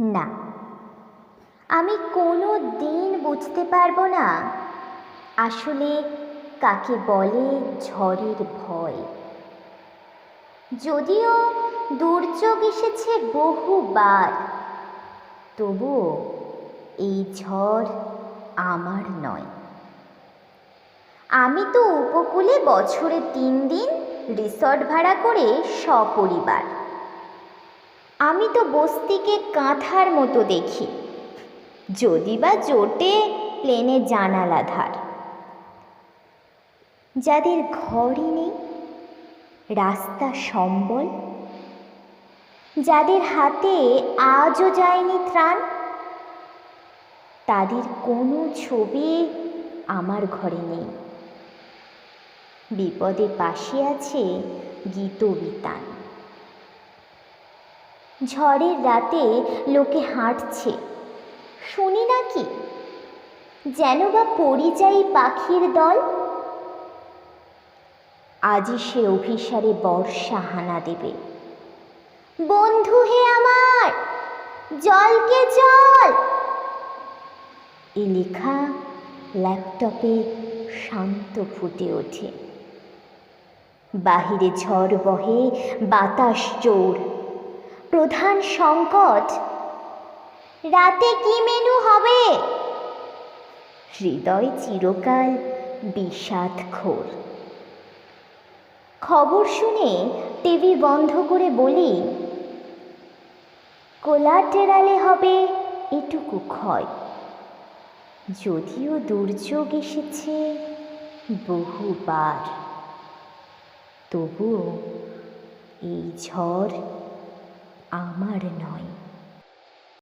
না। আমি কোনো দিন বুঝতে পারব না, আসলে কাকে বলে ঝড়ের ভয়। যদিও দুর্যোগ এসেছে বহুবার, তবুও এই ঝড় আমার নয়। আমি তো উপকূলে বছরে তিন দিন রিসর্ট ভাড়া করে সপরিবার। আমি তো বস্তিকে কাঁথার মতো দেখি। যদি বা জোটে প্লেনে জানালা ধার। যাদের ঘরই নেই, রাস্তা সম্বল। যাদের হাতে আজও যায়নি ত্রাণ, তাদের কোনো ছবি আমার ঘরে নেই। বিপদে পাশে আছে গীতবিতান। ঝড়ের রাতে লোকে হাঁটছে। শুনি নাকি যেন বা পরিযায়ী পাখির দল? আজই সে অভিসারে বর্ষা হানা দেবে। বন্ধু হে আমার, জলকে জল। এ লেখা ল্যাপটপে শান্ত ফুটে ওঠে। বাহিরে ঝড় বহে, বাতাস জোর। প্রধান সংকট। রাতে কি মেনু হবে? হৃদয় চিরকাল বিষাদ ঘোর খবর শুনে টিভি বন্ধ করে বলি, কোলাটেরালে হবে এটুকু ক্ষয়। যদিও দুর্যোগ এসেছে বহুবার, তবুও এই ঝড় আমার নয়।